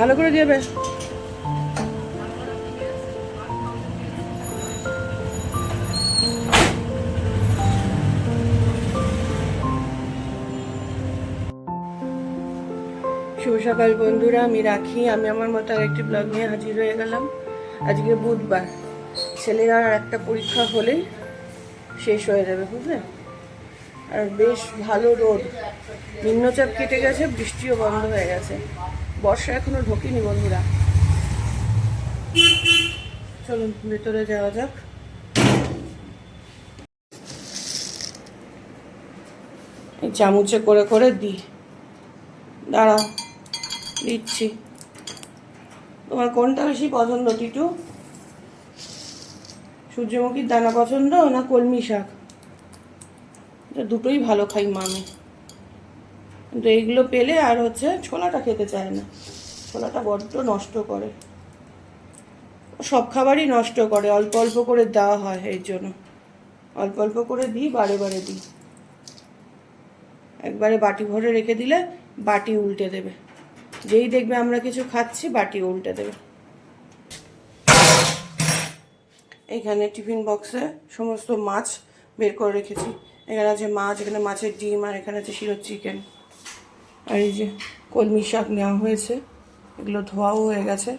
ভালো করে দিয়ে বেশ। শুভ সকাল বন্ধুরা, আমি রাখি। আমি আমার মতো আরেকটি ব্লগ নিয়ে হাজির হয়ে গেলাম। আজকে বুধবার। ছেলেরা আর একটা পরীক্ষা হলে শেষ হয়ে যাবে, বুঝলে? আর বেশ ভালো রোদ। নিম্নচাপ কেটে গেছে, বৃষ্টিও বন্ধ হয়ে গেছে। বর্ষা এখনও ঢোকেনি বন্ধুরা। চলুন, ভেতরে যাওয়া যাক। এই চামচে করে করে দিই দাঁড়াও দিচ্ছি। তোমার কোনটা বেশি পছন্দ, টিটু? সূর্যমুখীর দানা পছন্দ না কলমি শাক? দুটোই ভালো খাই মামি। কিন্তু এইগুলো পেলে আর হচ্ছে ছোলাটা খেতে চায় না। ছোলাটা বড্ড নষ্ট করে। সব খাবারই নষ্ট করে, অল্প অল্প করে দেওয়া হয় এই জন্য। অল্প অল্প করে দিই, বারে বারে দিই। একবারে বাটি ভরে রেখে দিলে বাটি উল্টে দেবে। যেই দেখবে আমরা কিছু খাচ্ছি, বাটি উল্টে দেবে। এখানে টিফিন বক্সে সমস্ত মাছ বের করে রেখেছি। এখানে আছে মাছ, এখানে মাছের ডিম, আর এখানে আছে শিরোর চিকেন আর এই যে কলমি শাক নেওয়া হয়েছে, এগুলো ধোয়াও হয়ে গেছে।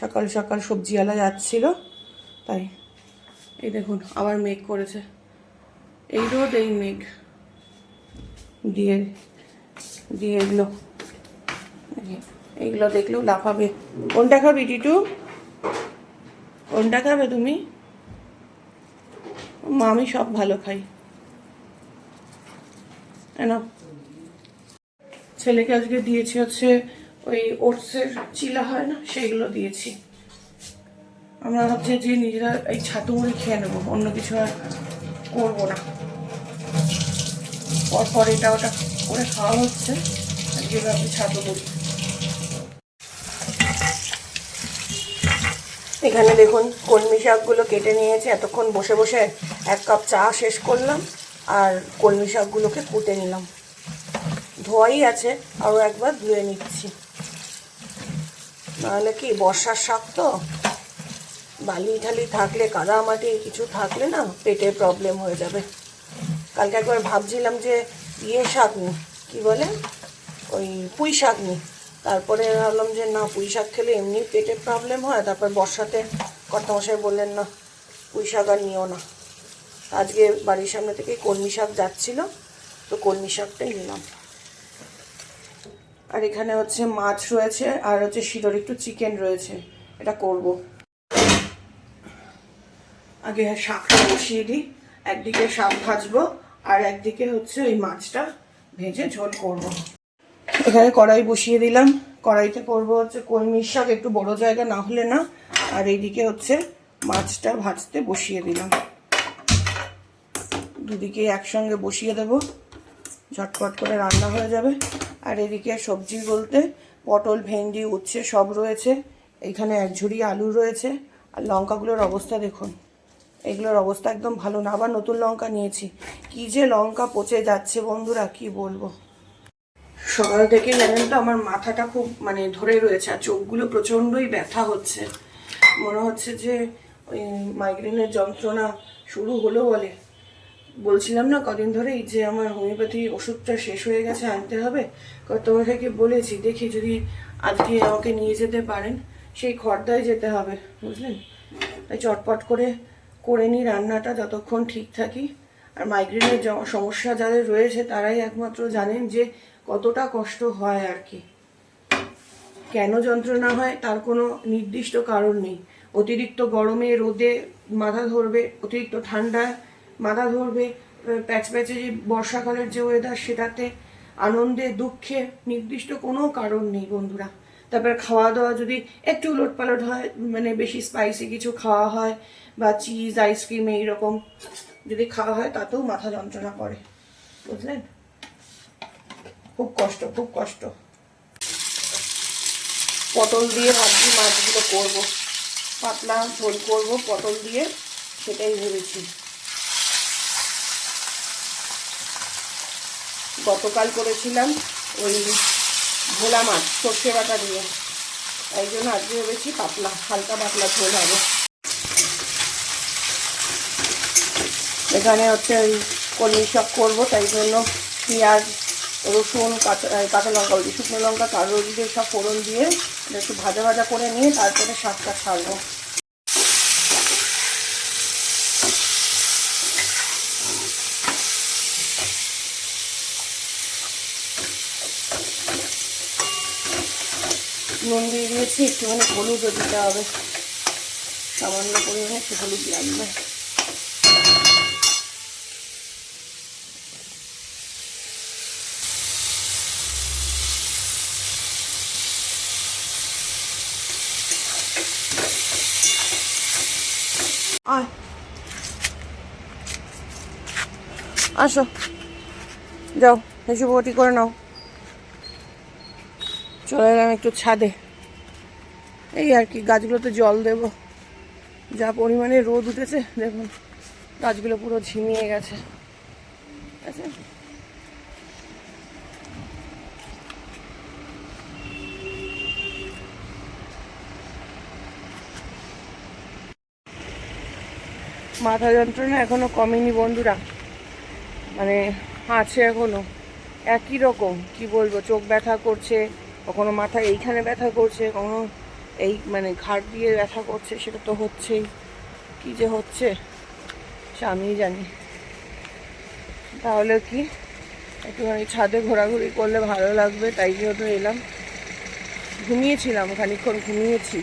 সকাল সকাল সবজিওয়ালা যাচ্ছিল, তাই এই দেখুন আবার মেঘ করেছে। এই রোদ, এই মেঘ দিয়ে দিয়ে এগুলো এইগুলো দেখলেও লাফাবে। কোনটা খাবে টিটু? কোনটা খাবে তুমি? মা, আমি সব ভালো খাই। না ছেলেকে আজকে দিয়েছি হচ্ছে ওই ওটসের চিলা হয় না, সেইগুলো দিয়েছি। আমরা ভাবছি যে নিজেরা এই ছাতু মুড়ি খেয়ে নেব, অন্য কিছু আর করব না। পরপর এটা ওটা করে খাওয়া হচ্ছে আজকে ছাতু মুড়ি এখানে দেখুন, কলমি শাকগুলো কেটে নিয়েছি, এতক্ষণ বসে বসে এক কাপ চা শেষ করলাম, আর কলমি শাকগুলোকে কুটে নিলাম। ধোয়াই আছে আরও একবার ধুয়ে নিচ্ছি। নাহলে কি, বর্ষার শাক তো? বালি ঠালি থাকলে কাদা মাটি কিছু থাকলে না পেটে প্রবলেম হয়ে যাবে। কালকে একবার ভাবছিলাম যে ইয়ে শাক নি, কী বলে? ওই পুঁই শাক নি। তারপরে ভাবলাম যে, না, পুঁই শাক খেলে এমনি পেটে প্রবলেম হয়, তারপর বর্ষাতে কর্তামশাই বললেন, না, পুঁই শাক আর নিও না। আজকে বাড়ির সামনে থেকে কলমি শাক যাচ্ছিল, তো কলমি শাকটাই নিলাম। আর এখানে হচ্ছে মাছ রয়েছে, আর হচ্ছে শিলোর একটু চিকেন রয়েছে। এটা করব। আগে শাকটা বসিয়ে দিই, একদিকে শাক ভাজবো, আর একদিকে হচ্ছে ওই মাছটা ভেজে ঝোল করব। এখানে কড়াই বসিয়ে দিলাম। কড়াইতে করব হচ্ছে কলমির শাক, একটু বড় জায়গা না হলে না। আর এইদিকে হচ্ছে মাছটা ভাজতে বসিয়ে দিলাম। দুদিকে একসঙ্গে বসিয়ে দেব। ঝটপট করে রান্না হয়ে যাবে। আর এদিকে সবজি বলতে পটল, ভেন্ডি, উচ্ছে সব রয়েছে। এখানে এক ঝুড়ি আলু রয়েছে। আর লঙ্কাগুলোর অবস্থা দেখুন। এগুলোর অবস্থা একদম ভালো না। আবার নতুন লঙ্কা নিয়েছি। কি যে লঙ্কা পচে যাচ্ছে বন্ধুরা, কি বলব? সকাল থেকে জানেন তো, আমার মাথাটা খুব মানে ধরে রয়েছে, আর চোখগুলো প্রচণ্ডই ব্যথা হচ্ছে। মনে হচ্ছে যে ওই মাইগ্রেনের যন্ত্রণা শুরু হলো বলে। বলছিলাম না, কদিন ধরেই যে আমার হোমিওপ্যাথি ওষুধটা শেষ হয়ে গেছে, আনতে হবে। তোমাকে কি বলেছি, দেখি যদি আজকে আমাকে নিয়ে যেতে পারেন। সেই খর্দায় যেতে হবে, বুঝলেন? তাই চটপট করে করে নিই রান্নাটা যতক্ষণ ঠিক থাকি। আর মাইগ্রেনের সমস্যা যাদের রয়েছে, তারাই একমাত্র জানেন যে কতটা কষ্ট হয় আর কি। কেন যন্ত্রণা হয়, তার কোনো নির্দিষ্ট কারণ নেই। অতিরিক্ত গরমে রোদে মাথা ধরবে, অতিরিক্ত ঠান্ডায় মাথা ধরবে প্যাচ প্যাচে যে বর্ষাকালের যে ওয়েদার সেটাতে আনন্দে, দুঃখে, নির্দিষ্ট কোনো কারণ নেই বন্ধুরা। তারপর খাওয়া দাওয়া যদি একটু উলট পালট হয় মানে বেশি স্পাইসি কিছু খাওয়া হয়, বা চিজ আইসক্রিম এইরকম যদি খাওয়া হয়, তাতেও মাথা যন্ত্রণা করে। বুঝলেন? খুব কষ্ট খুব কষ্ট। পটল দিয়ে ভাবছি মাছগুলো করব। পাতলা ঝোল করব, পটল দিয়ে সেটাই ভেবেছি। গতকাল করেছিলাম ওই ভোলা মাছ, সর্ষে বাটা দিয়ে। এই জন্য আজকে ভেবেছি পাতলা, হালকা পাতলা ঝোল হবে। এখানে হচ্ছে ওই কলমি শাক করব, তাই জন্য পেঁয়াজ, রসুন, কাঁচা কাঁচা লঙ্কা শুকনো লঙ্কা, কালো দিয়ে সব ফোড়ন দিয়ে একটু ভাজা ভাজা করে নিয়ে তারপরে শাকটা ছাড়বো। নুন দিয়ে দিয়েছি, একটুখানি হলুদও দিতে হবে। সামান্য পরিমাণে একটু হলুদ লাগবে আসো। যাও এসে বটি করে নাও। চলে এলাম একটু ছাদে। এই আর কি, গাছগুলোতে জল দেব। যা পরিমাণে রোদ উঠেছে, দেখুন, গাছগুলো পুরো ঝিমিয়ে গেছে। আছে মাথা যন্ত্রণা এখনও কমেনি বন্ধুরা। মানে আছে এখনও। একই রকম, কি বলব, চোখ ব্যথা করছে কখনো মাথা এইখানে ব্যথা করছে, কখনো এই মানে ঘাট দিয়ে ব্যথা করছে, সেটা তো হচ্ছেই। কি যে হচ্ছে, সে আমিই জানি। তাহলে কি, একটুখানি ছাদে ঘোরাঘুরি করলে ভালো লাগবে, তাই জন্য এলাম। ঘুমিয়েছিলাম, খানিকক্ষণ ঘুমিয়েছি।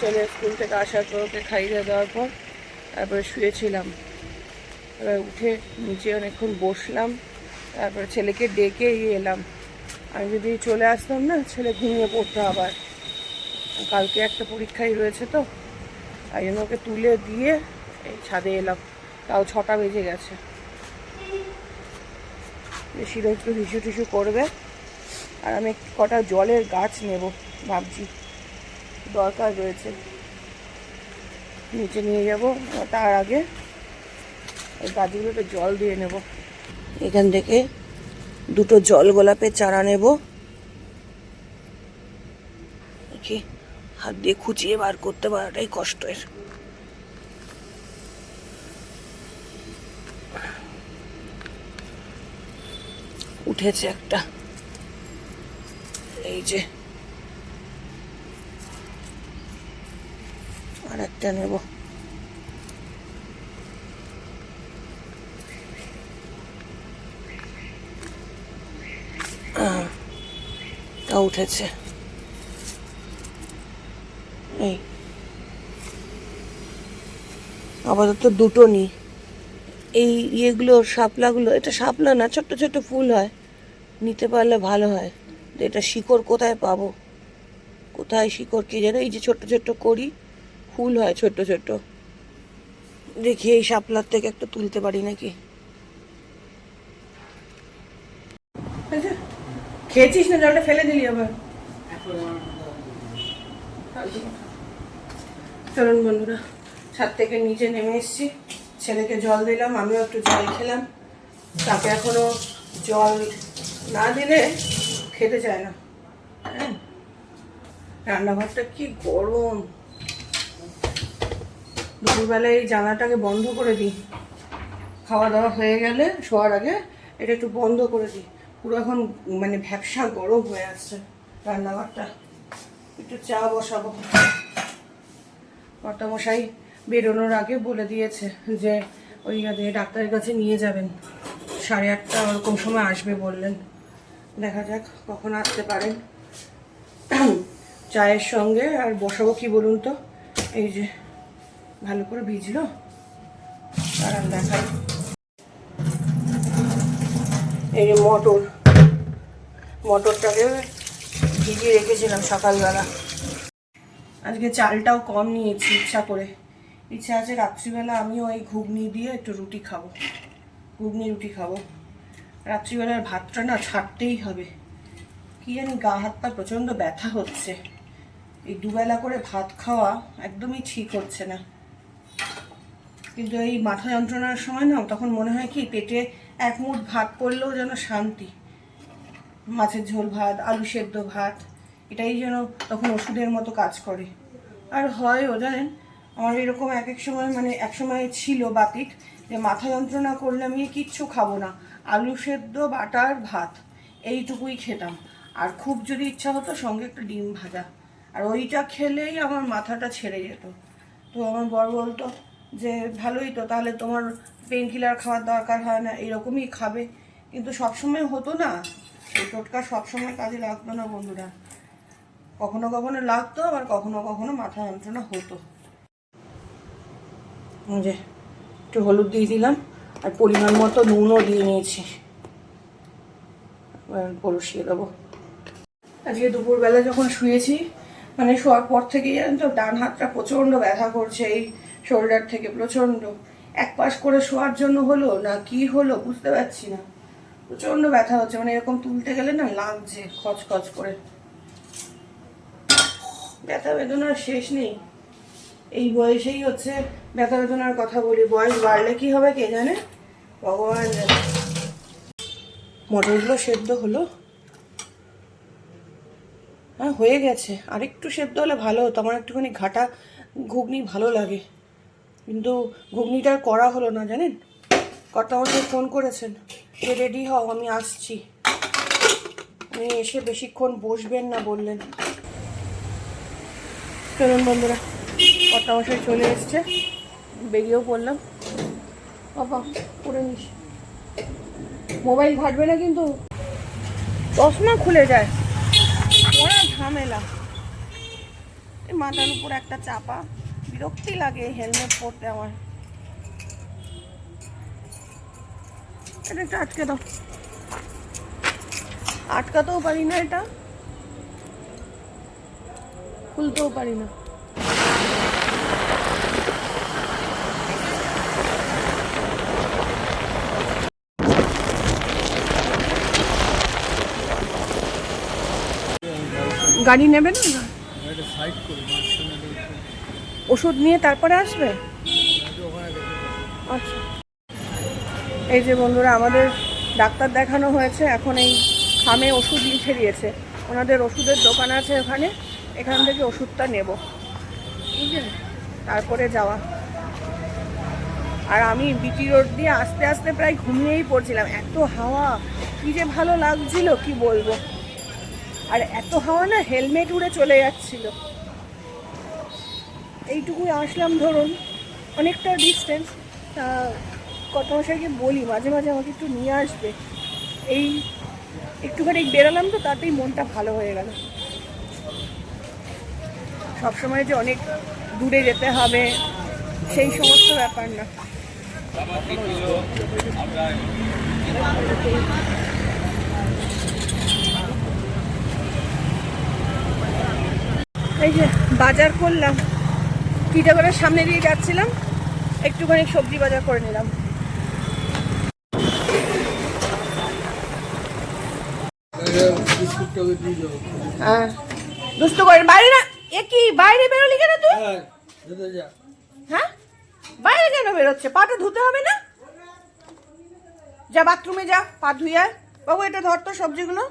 চলে স্কুল থেকে আসার পর ওকে খাইয়ে দেওয়ার পর তারপরে শুয়েছিলাম। এবার উঠে নিচে অনেকক্ষণ বসলাম, তারপরে ছেলেকে ডেকে এলাম। আমি যদি চলে আসতাম না, ছেলে ঘুমিয়ে পড়তো আবার। কালকে একটা পরীক্ষাই রয়েছে তো, তাই জন্য ওকে তুলে দিয়ে এই ছাদে এলাম। তাও ছটা বেজে গেছে। বেশিরও একটু হিসু টিসু করবে। আর আমি কটা জলের গাছ নেব, ভাবছি। দরকার রয়েছে। নিচে নিয়ে যাব, তার আগে এই গাছগুলোতে জল দিয়ে নেব। এখান থেকে দুটো জল গোলাপের চারা নেব। দেখি হাত দিয়ে খুঁচিয়ে বার করতে পারাটাই কষ্টের। উঠেছে একটা। এই যে। আর একটা নেব। তা উঠেছে। এই। আপাতত দুটো নি। এই ইয়েগুলো, শাপলাগুলো, এটা শাপলা না, ছোট্ট ছোট্ট ফুল হয়। নিতে পারলে ভালো হয়। এটা শিকড় কোথায় পাবো? কোথায় শিকড় কি জানো? এই যে ছোট্ট ছোট্ট করি ফুল হয় ছোট্ট ছোট্ট। দেখি এই শাপলার থেকে একটা তুলতে পারি নাকি? খেয়েছিস না জলটা ফেলে দিলি আবার। চলুন বন্ধুরা, ছাদ থেকে নিচে নেমে এসেছি। ছেলেকে জল দিলাম, আমিও একটু জল খেলাম। তাকে এখনও জল না দিলে খেতে চায় না। হ্যাঁ? রান্নাঘরটা কি গরম। দুপুরবেলায় এই জানাটাকে বন্ধ করে দিই। খাওয়া দাওয়া হয়ে গেলে, শোয়ার আগে এটা একটু বন্ধ করে দিই। পুরো এখন মানে ভ্যাবসা গরম হয়ে আসছে রান্নাঘরটা। একটু চা বসাবো। কর্তামশাই বেরোনোর আগে বলে দিয়েছে যে ওই ডাক্তারের কাছে নিয়ে যাবেন। সাড়ে আটটা ওরকম সময় আসবে বললেন। দেখা যাক কখন আসতে পারেন। চায়ের সঙ্গে আর বসাবো কি বলুন তো? এই যে ভালো করে ভিজলো। আর দেখাই। এই যে মটর। মটরটাকে ভিজিয়ে রেখেছিলাম সকালবেলা। আজকে চালটাও কম নিয়েছি ইচ্ছা করে। ইচ্ছা আছে রাত্রিবেলা আমিও ওই ঘুগনি দিয়ে একটু রুটি খাব। ঘুগনি, রুটি খাব। রাত্রিবেলার ভাতটা না ছাড়তেই হবে। কি জানি গা হাত পা প্রচণ্ড ব্যথা হচ্ছে। এই দুবেলা করে ভাত খাওয়া একদমই ঠিক হচ্ছে না। কিন্তু এই মাথা যন্ত্রণার সময় না তখন মনে হয় কি পেটে এক মুঠ ভাত পড়লেও যেন শান্তি। মাছের ঝোল ভাত, আলু সেদ্ধ ভাত, এটাই যেন তখন ওষুধের মতো কাজ করে। আর হয়ও, জানেন, আমার এরকম এক এক সময় মানে এক সময় ছিল বাতিক যে মাথা যন্ত্রণা করলে আমি কিচ্ছু খাব না। আলু সেদ্ধ, বাটার, ভাত, এইটুকুই খেতাম। আর খুব যদি ইচ্ছা হতো সঙ্গে একটু ডিম ভাজা। আর ওইটা খেলেই আমার মাথাটা ছেড়ে যেত। তো আমার বর বলতো যে, ভালোই তো, তাহলে তোমার পেন কিলার খাওয়ার দরকার হয় না, এরকমই খাবে। কিন্তু সবসময় হতো না। এই টোটকা সবসময় কাজে লাগতো না বন্ধুরা। কখনো কখনো লাগতো, আবার কখনো কখনো মাথা যন্ত্রণা হতো। যে, একটু হলুদ দিয়ে দিলাম, আর পরিমাণ মতো নুনও দিয়ে নিয়েছি। পরশিয়ে দেবো। আজকে দুপুরবেলা যখন শুয়েছি মানে শোয়ার পর থেকে জানেন তো, ডান হাতটা প্রচণ্ড ব্যথা করছে, এই শোল্ডার থেকে প্রচণ্ড। এক পাশ করে শোয়ার জন্য হলো, না কি হলো বুঝতে পারছি না। প্রচণ্ড ব্যথা হচ্ছে মানে এরকম তুলতে গেলে না লাগছে খচখচ করে। ব্যথা বেদনার শেষ নেই। এই বয়সেই হচ্ছে ব্যথা বেদনার কথা বলি। বয়স বাড়লে কি হবে কে জানে? ভগবান জানে। মটরগুলো সেদ্ধ হলো। হ্যাঁ হয়ে গেছে। আরেকটু সেদ্ধ হলে ভালো হতো। আমার একটুখানি ঘাটা ঘুগনি ভালো লাগে। কিন্তু ঘুগনিটা করা হলো না, জানেন? কর্তা আমাকে ফোন করেছেন, যে রেডি হও, আমি আসছি। উনি এসে বেশিক্ষণ বসবেন না বললেন। চলুন বন্ধুরা, কর্তা মশাই চলে এসছে। বেরিয়েও পড়লাম। বাবা করে নিস। মোবাইল ঘাটবে না কিন্তু। চশমা খুলে যায়। ঝামেলা। মাথার উপর একটা চাপা। বিরক্তি লাগে হেলমেট পরতে আমার। এটা একটু আটকে দাও। আটকাতেও পারি না এটা। খুলতেও পারি না। গাড়ি নেবেন? না একটা সাইড করি মাঝখানে রেখে ওষুধ নিয়ে তারপরে আসবে। আচ্ছা। এই যে বন্ধুরা, আমাদের ডাক্তার দেখানো হয়েছে, এখন এই খামে ওষুধ লিখে দিয়েছে। ওনাদের ওষুধের দোকান আছে ওখানে এখান থেকে ওষুধটা নেব। তারপরে যাওয়া। আর আমি বিটি রোড দিয়ে আস্তে আস্তে প্রায় ঘুমিয়েই পড়ছিলাম। এত হাওয়া, কি যে ভালো লাগছিল, কি বলব? আর এত হাওয়া না হেলমেট উড়ে চলে যাচ্ছিল। এইটুকুই আসলাম ধরুন। অনেকটা ডিস্টেন্স তা কত মশাইকে বলি, মাঝে মাঝে আমাকে একটু নিয়ে আসবে। এই একটুখানি বেরালাম তো, তাতেই মনটা ভালো হয়ে গেল। সবসময় যে অনেক দূরে যেতে হবে, সেই সমস্ত ব্যাপার না। এই যে বাজার করলাম। টিটাগড়ের সামনে দিয়ে যাচ্ছিলাম একটুখানি সবজি বাজার করে নিলাম। হ্যাঁ। দুষ্ট করে বাইরে না এ কি বাইরে বেরোলি কেন তুই? হ্যাঁ হ্যাঁ? বাইরে কেন বেরোচ্ছে? পাটা ধুতে হবে না? যা বাথরুমে যা পা ধুয়ে। বাবু এটা ধর তো সবজিগুলো।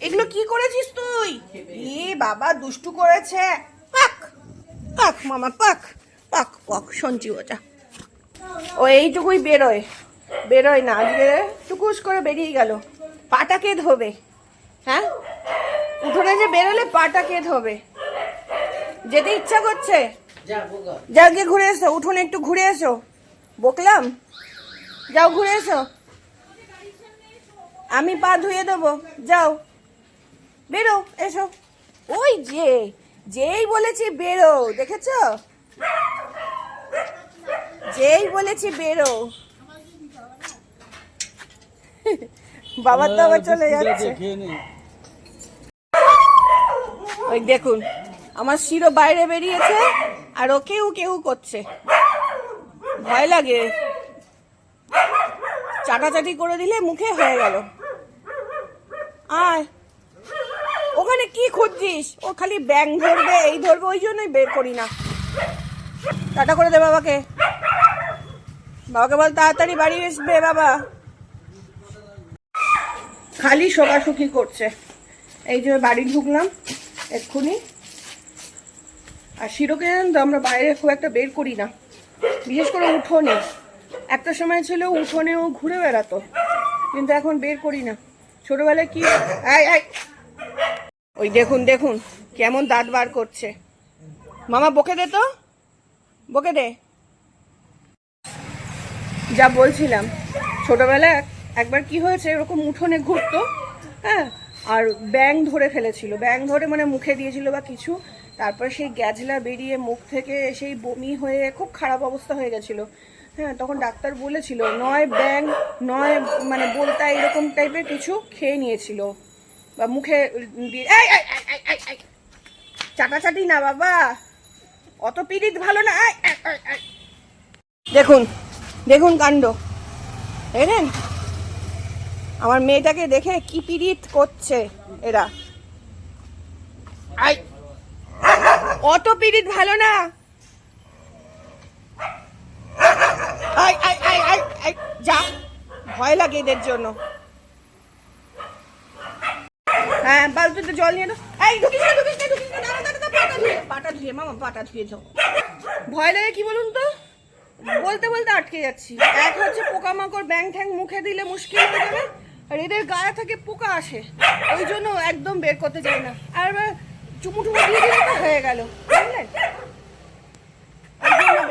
এগুলো কি করেছিস তুই? এ বাবা দুষ্টু করেছে। পাক পাক মামা পাক পাক পাক সঞ্চি ওটা। ও এইটুকুই বেরোয় বেরোয় না আজকে টুকুস করে বেরিয়ে গেল। পাটা কে ধোবে হ্যাঁ? উঠোনে যে বেরোলে পাটা কে ধোবে যেতে ইচ্ছা করছে? যা গিয়ে ঘুরে এসো উঠোনে একটু ঘুরে এসো। বকলাম? যাও ঘুরে এসো। আমি পা ধুয়ে দেবো যাও। বেরো এসো। ওই যে যেই বলেছি বেরো দেখেছ? যেই বলেছি বেরো। বাবার তো আবার চলে যাচ্ছে। ওই দেখুন আমার শিরো বাইরে বেরিয়েছে আর ও কেউ কেউ করছে। ভয় লাগে। চাটাচাটি করে দিলে মুখে হয়ে গেল। আয়। ওখানে কি খুঁজছিস? ও খালি ব্যাং ধরবে, এই ধরবে, ওই জন্যই বের করি না। টাটা করে দে বাবাকে। বাবাকে বল তাড়াতাড়ি বাড়ি আসবে বাবা। খালি শোকাশুকি করছে। এই যে বাড়ি ঢুকলাম, এক্ষুনি। আর শিরোকে তো আমরা বাইরে খুব একটা বের করি না। বিশেষ করে উঠোনে। একটা সময় ছিল উঠোনেও ঘুরে বেড়াতো, কিন্তু এখন বের করি না। ছোটবেলায় কি আয় আয় ওই দেখুন দেখুন, কেমন দাঁত বার করছে। মামা, বকে দে তো। বকে দে। যা বলছিলাম, ছোটবেলায় এক- একবার কি হয়েছে, এরকম উঠোনে ঘুরতো হ্যাঁ আর ব্যাং ধরে ফেলেছিল। ব্যাং ধরে মানে মুখে দিয়েছিল বা কিছু, তারপর সেই গ্যাজলা বেরিয়ে মুখ থেকে সেই বমি হয়ে খুব খারাপ অবস্থা হয়ে গেছিল। হ্যাঁ তখন ডাক্তার বলেছিল, নয় ব্যাং, নয় মানে বলতা এরকম টাইপের কিছু খেয়ে নিয়েছিল। বা মুখে দিয়ে। চাটাচাটি না বাবা অত পিরিত ভালো না। দেখুন দেখুন কাণ্ড। দেখেন? আমার মেয়েটাকে দেখে কি পিরিত করছে এরা। আই অত পিরিত ভালো না। যা ভয় লাগে এদের জন্য। হ্যাঁ বালতিতে জল নিয়ে পাটা ধুয়ে মামা, পাটা ধুয়ে যাও। ভয় লাগে কি বলুন তো? বলতে বলতে আটকে যাচ্ছি। এক হচ্ছে পোকামাকড় ব্যাং ঠ্যাং মুখে দিলে মুশকিল হয়ে যাবে, আর এদের গায়ে থেকে পোকা আসে, ওই জন্য একদম বের করতে চাই না। আর এবার চুমু টুমু দিয়ে দিলে তো হয়ে গেল, বুঝলেন?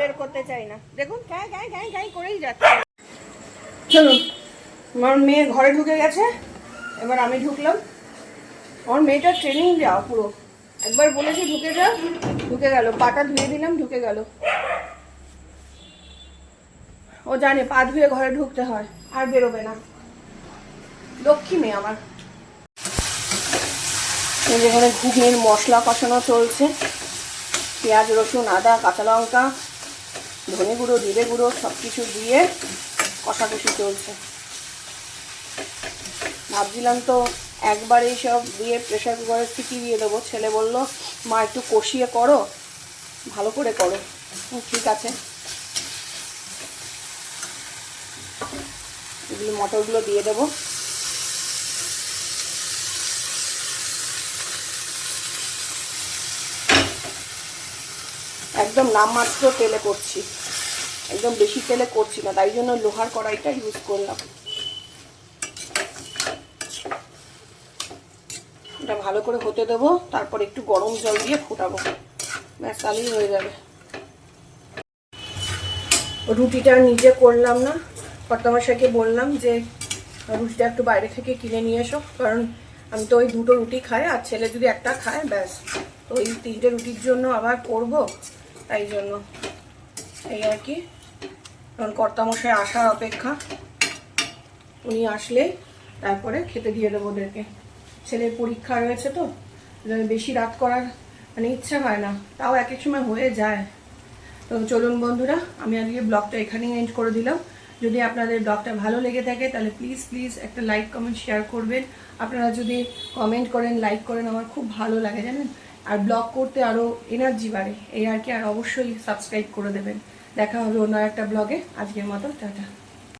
বের করতে চাই না। দেখুন, গায়ে গায়ে গায়ে গায়ে করেই যাচ্ছে। চলুন, আমার মেয়ে ঘরে ঢুকে গেছে, এবার আমি ঢুকলাম। আমার মেয়েটার ট্রেনিং দেওয়া পুরো। একবার বলেছি ঢুকে যা, ঢুকে গেল। পাটা ধুয়ে দিলাম, ঢুকে গেল। ও জানে, পা ধুয়ে ঘরে ঢুকতে হয়, আর বেরোবে না। লক্ষ্মী মেয়ে আমার। যেখানে ঘুগনির মশলা কষানো চলছে। পেঁয়াজ, রসুন, আদা, কাঁচা লঙ্কা, ধনে গুঁড়ো, জিরে গুঁড়ো সব কিছু দিয়ে কষাকষি চলছে। ভাবছিলাম তো একবার সব দিয়ে প্রেশার কুকারে সিটি দিয়ে দেবো। ছেলে বলল, মা, একটু কষিয়ে করো। ভালো করে করো। ঠিক আছে। এগুলো মটরগুলো দিয়ে দেবো। একদম নামমাত্র তেলে করছি। একদম বেশি তেলে করছি না, তাই জন্য লোহার কড়াইটা ইউজ করলাম। এটা ভালো করে হতে দেবো, তারপর একটু গরম জল দিয়ে ফুটাবো। ব্যাস, তাহলেই হয়ে যাবে। রুটিটা নিজে করলাম না, কর্তামশাইকে বললাম যে, রুটিটা একটু বাইরে থেকে কিনে নিয়ে এসো, কারণ আমি তো ওই দুটো রুটি খাই, আর ছেলে যদি একটা খায়, ব্যাস। তো ওই তিনটে রুটির জন্য আবার করব, তাই জন্য। এই আর কি। কারণ কর্তামশাই আসার অপেক্ষা। উনি আসলে তারপরে খেতে দিয়ে দেবো ওদেরকে। ছেলের পরীক্ষা রয়েছে তো বেশি রাত করার মানে ইচ্ছা হয় না, তাও এক এক সময় হয়ে যায়। তো চলুন বন্ধুরা, আমি আজকে ব্লগটা এখানেই এন্ড করে দিলাম। যদি আপনাদের ব্লগটা ভালো লেগে থাকে, তাহলে প্লিজ প্লিজ একটা লাইক কমেন্ট শেয়ার করবেন। আপনারা যদি কমেন্ট করেন লাইক করেন, আমার খুব ভালো লাগে, জানেন? আর ব্লগ করতে আরও এনার্জি বাড়ে, এই আর কি, আর অবশ্যই সাবস্ক্রাইব করে দেবেন। দেখা হবে অন্য একটা ব্লগে। আজকের মতো, টাটা।